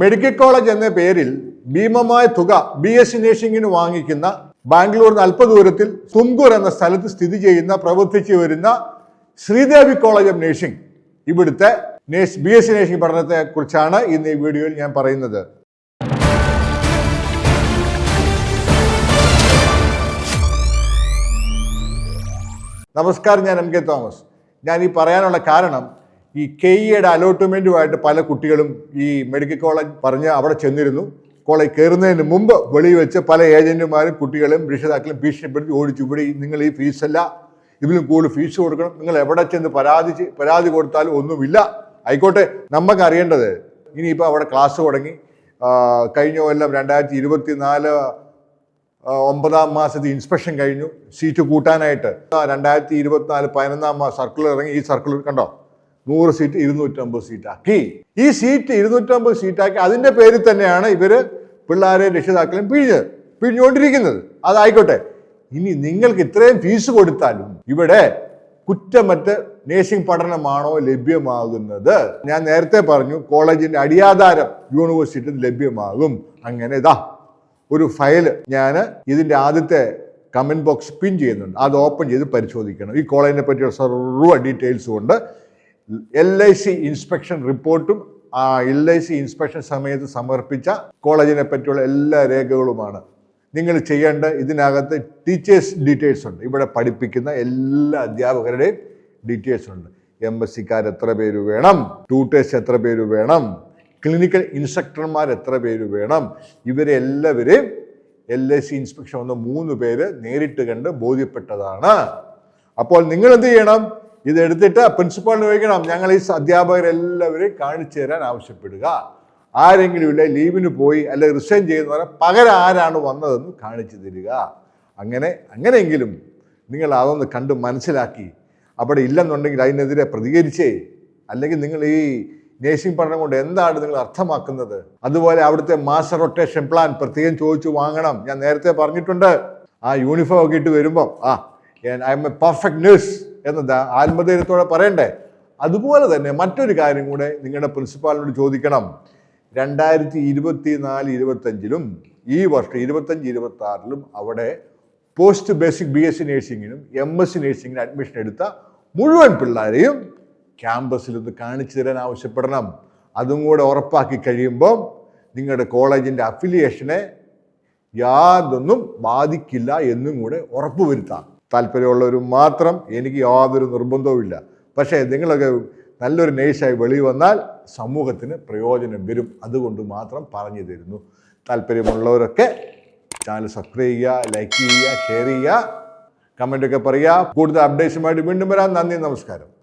Medical college എന്ന പേരിൽ ഭീമമായ തുക ബി എസ് നേഴ്സിംഗിന് വാങ്ങിക്കുന്ന ബാംഗ്ലൂരിന് അല്പദൂരത്തിൽ തുംകൂർ എന്ന സ്ഥലത്ത് സ്ഥിതി ചെയ്യുന്ന പ്രവർത്തിച്ചു വരുന്ന ശ്രീദേവി കോളേജ് ഓഫ് നേഴ്സിംഗ് ഇവിടുത്തെ ബി എസ് സി നേഴ്സിംഗ് പഠനത്തെ കുറിച്ചാണ് ഇന്ന് ഈ വീഡിയോയിൽ ഞാൻ പറയുന്നത്. നമസ്കാരം ഞാൻ എം കെ തോമസ്. ഞാൻ ഈ പറയാനുള്ള കാരണം ഈ കെ ഇയുടെ അലോട്ട്മെന്റുമായിട്ട് പല കുട്ടികളും ഈ മെഡിക്കൽ കോളേജ് പറഞ്ഞ് അവിടെ ചെന്നിരുന്നു. കോളേജ് കയറുന്നതിന് മുമ്പ് വെളിയിൽ വെച്ച് പല ഏജന്റുമാരും കുട്ടികളും രക്ഷിതാക്കളും ഭീഷണിപ്പെടുത്തി ഓടിച്ചു ഇവിടെ നിങ്ങൾ ഈ ഫീസല്ല ഇതിലും കൂടുതൽ ഫീസ് കൊടുക്കണം. നിങ്ങൾ എവിടെ ചെന്ന് പരാതി പരാതി കൊടുത്താലും ഒന്നുമില്ല. ആയിക്കോട്ടെ നമുക്ക് അറിയേണ്ടത് ഇനിയിപ്പോൾ അവിടെ ക്ലാസ് തുടങ്ങി. കഴിഞ്ഞ കൊല്ലം രണ്ടായിരത്തി ഇരുപത്തി നാല് ഒമ്പതാം മാസത്തെ ഇൻസ്പെക്ഷൻ കഴിഞ്ഞു. സീറ്റ് കൂട്ടാനായിട്ട്. രണ്ടായിരത്തി ഇരുപത്തിനാല് പതിനൊന്നാം മാസം സർക്കിൾ ഇറങ്ങി. ഈ സർക്കുലർ കണ്ടോ? നൂറ് സീറ്റ് ഇരുന്നൂറ്റമ്പത് സീറ്റാക്കി. ഈ സീറ്റ് ഇരുന്നൂറ്റമ്പത് സീറ്റാക്കി അതിന്റെ പേരിൽ തന്നെയാണ് ഇവർ പിള്ളേരെ രക്ഷിതാക്കളെയും പിഴിഞ്ഞ് പിഴിഞ്ഞുകൊണ്ടിരിക്കുന്നത്. അതായിക്കോട്ടെ. ഇനി നിങ്ങൾക്ക് ഇത്രയും ഫീസ് കൊടുത്താലും ഇവിടെ കുറ്റമറ്റ നേഴ്സിംഗ് പഠനമാണോ ലഭ്യമാകുന്നത്? ഞാൻ നേരത്തെ പറഞ്ഞു കോളേജിന്റെ അടിയാധാരം യൂണിവേഴ്സിറ്റി ലഭ്യമാകും. അങ്ങനെ ഇതാ ഒരു ഫയൽ ഞാൻ ഇതിന്റെ ആദ്യത്തെ കമന്റ് ബോക്സ് പിൻ ചെയ്യുന്നുണ്ട്. അത് ഓപ്പൺ ചെയ്ത് പരിശോധിക്കണം. ഈ കോളേജിനെ പറ്റിയുള്ള സർവ ഡീറ്റെയിൽസ് ഉണ്ട്. എൽ ഐ സി ഇൻസ്പെക്ഷൻ റിപ്പോർട്ടും ആ എൽ ഐ സി ഇൻസ്പെക്ഷൻ സമയത്ത് സമർപ്പിച്ച കോളേജിനെ പറ്റിയുള്ള എല്ലാ രേഖകളുമാണ്. നിങ്ങൾ ചെയ്യേണ്ട ഇതിനകത്ത് ടീച്ചേഴ്സ് ഡീറ്റെയിൽസ് ഉണ്ട്. ഇവിടെ പഠിപ്പിക്കുന്ന എല്ലാ അധ്യാപകരുടെയും ഡീറ്റെയിൽസ് ഉണ്ട്. എം എസ് സിക്കാർ എത്ര പേര് വേണം? ട്യൂട്ടേഴ്സ് എത്ര പേര് വേണം? ക്ലിനിക്കൽ ഇൻസ്ട്രക്ടർമാർ എത്ര പേര് വേണം? ഇവരെ എല്ലാവരെയും എൽ ഐ സി ഇൻസ്പെക്ഷൻ വന്ന മൂന്ന് പേര് നേരിട്ട് കണ്ട് ബോധ്യപ്പെട്ടതാണ്. അപ്പോൾ നിങ്ങൾ എന്ത് ചെയ്യണം? ഇത് എടുത്തിട്ട് പ്രിൻസിപ്പാളിന് ചോദിക്കണം ഞങ്ങൾ ഈ അധ്യാപകരെല്ലാവരെയും കാണിച്ചു തരാൻ ആവശ്യപ്പെടുക. ആരെങ്കിലും ഇല്ല ലീവിന് പോയി അല്ലെ റിസൈൻ ചെയ്യുന്നവരെ പകരം ആരാണ് വന്നതെന്ന് കാണിച്ചു തരിക. അങ്ങനെ അങ്ങനെയെങ്കിലും നിങ്ങൾ അതൊന്ന് കണ്ട് മനസ്സിലാക്കി. അവിടെ ഇല്ലെന്നുണ്ടെങ്കിൽ അതിനെതിരെ പ്രതികരിച്ചേ. അല്ലെങ്കിൽ നിങ്ങൾ ഈ നേഴ്സിംഗ് പഠനം കൊണ്ട് എന്താണ് നിങ്ങൾ അർത്ഥമാക്കുന്നത്? അതുപോലെ അവിടുത്തെ മാസ്റ്റർ റൊട്ടേഷൻ പ്ലാൻ പ്രത്യേകം ചോദിച്ചു വാങ്ങണം. ഞാൻ നേരത്തെ പറഞ്ഞിട്ടുണ്ട്. ആ യൂണിഫോം ഒക്കെ ഇട്ട് വരുമ്പം ആ I am a perfect nurse എന്നത് ആത്മധൈര്യത്തോടെ പറയണ്ടേ. അതുപോലെ തന്നെ മറ്റൊരു കാര്യം കൂടെ നിങ്ങളുടെ പ്രിൻസിപ്പാളിനോട് ചോദിക്കണം. രണ്ടായിരത്തി ഇരുപത്തി നാല് ഇരുപത്തഞ്ചിലും ഈ വർഷം ഇരുപത്തഞ്ച് ഇരുപത്തി ആറിലും അവിടെ post basic B S C നേഴ്സിങ്ങിനും M S C നേഴ്സിങ്ങിനും അഡ്മിഷൻ എടുത്ത മുഴുവൻ പിള്ളേരെയും ക്യാമ്പസിൽ ഒന്ന് കാണിച്ചു തരാൻ ആവശ്യപ്പെടണം. അതും കൂടെ ഉറപ്പാക്കി കഴിയുമ്പോൾ നിങ്ങളുടെ കോളേജിന്റെ അഫിലിയേഷനെ യാതൊന്നും ബാധിക്കില്ല എന്നും കൂടെ ഉറപ്പുവരുത്താം. താല്പര്യമുള്ളവർ മാത്രം എനിക്ക് യാതൊരു നിർബന്ധവുമില്ല. പക്ഷേ നിങ്ങളൊക്കെ നല്ലൊരു നേഴ്സായി വെളി വന്നാൽ സമൂഹത്തിന് പ്രയോജനം വരും. അതുകൊണ്ട് മാത്രം പറഞ്ഞു തരുന്നു. താല്പര്യമുള്ളവരൊക്കെ ചാനൽ സബ്സ്ക്രൈബ് ചെയ്യുക ലൈക്ക് ചെയ്യുക ഷെയർ ചെയ്യുക കമന്റൊക്കെ പറയുക. കൂടുതൽ അപ്ഡേറ്റ്സുമായിട്ട് വീണ്ടും വരാം. നന്ദി നമസ്കാരം.